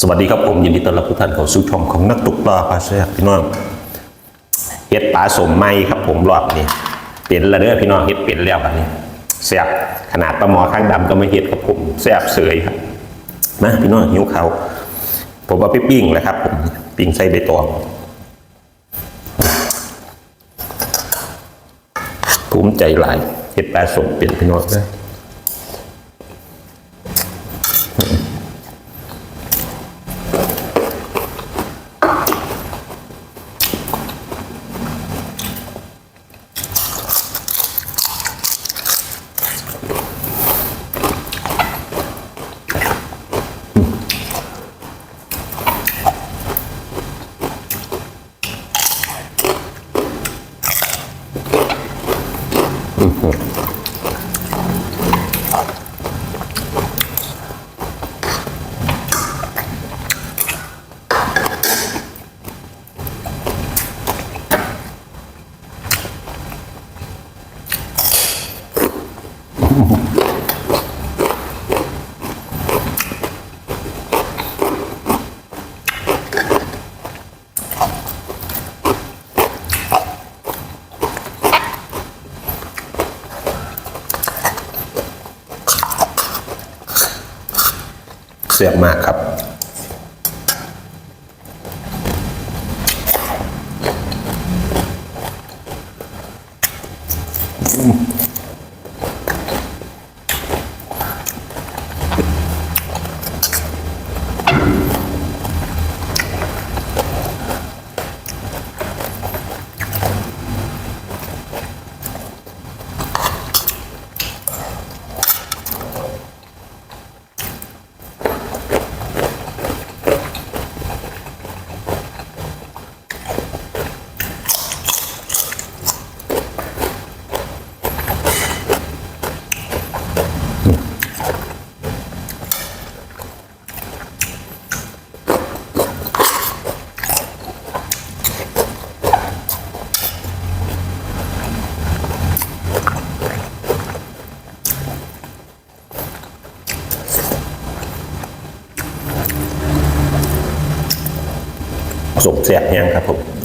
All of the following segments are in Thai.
สวัสดีครับผมยินดีต้อนรับทุกท่านเข้าสู่ช่องของนักตกปลาปลาแซ่บพี่น้องเฮ็ดปลาสมไม้ครับผมรอบนี้เป็นและเด้อพี่น้องเฮ็ดเป็นแล้วบัดนี้แซ่บขนาดปลาหมอข้างดำก็ไม่เฮ็ดครับผมแซ่บเสยครับมาพี่น้องหิวเขาผมว่าไปปิ้งแล้วครับผมปิ้งใส่ใบตองภูมิใจหลายเฮ็ดปลาสมเป็นพี่น้องเด้ เสียบมากครับ สมเสียบยังครับผม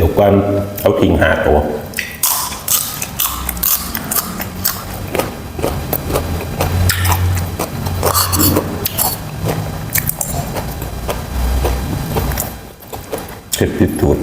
เดี๋ยวกันเอาทิ้งหาตัวเจ็บติดตูด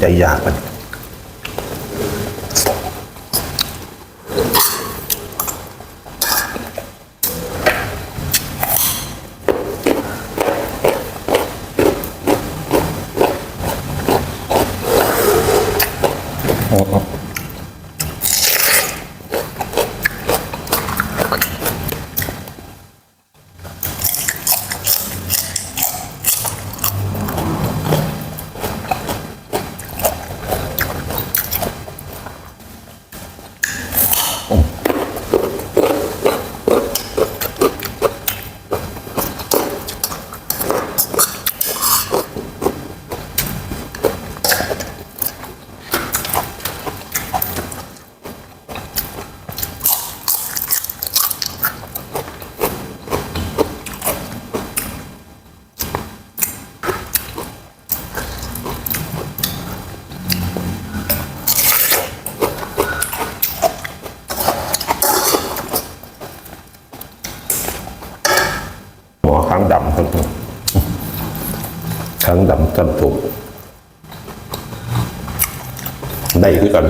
ใจยากมันห ทั้งดำทั้งตุกได้คือกัน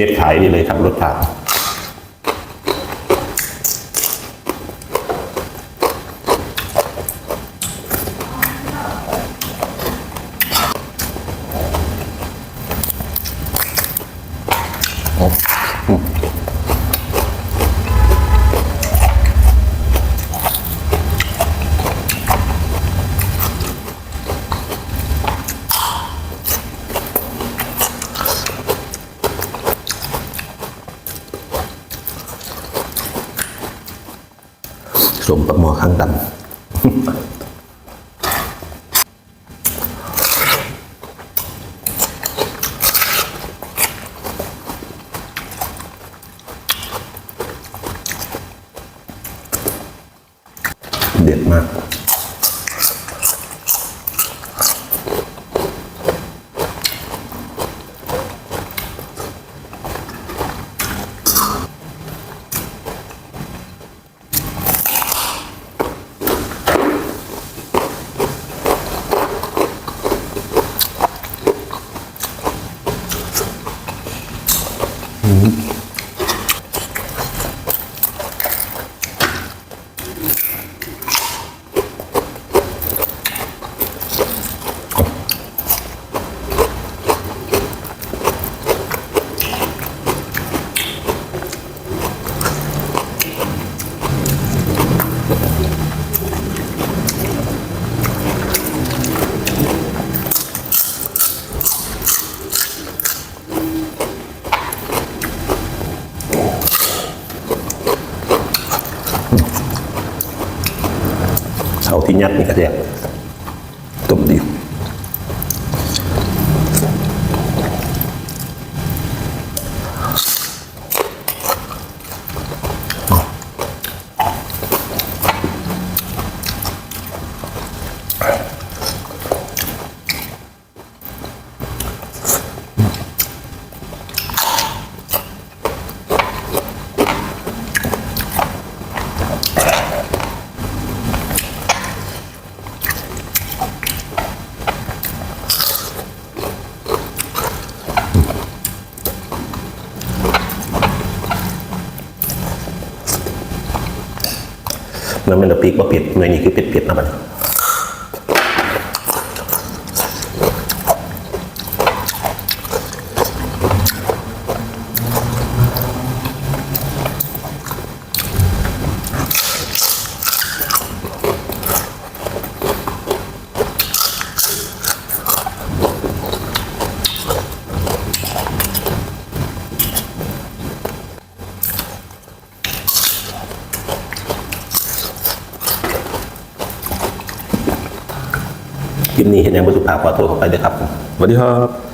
ทปขายนี่เลยครับรสชาติ สมกับหมอข้างดำเด็ดมาก เสาที่ ยัดนี่ก็แล้วมันเป็นตะปีกบ่เปียดหน่วยนี้คือเปียดๆนะบัดนี้ นี้เห็นยังบรสุภาพขอโทษเข้าไปด้วยครับ สวัสดีครับ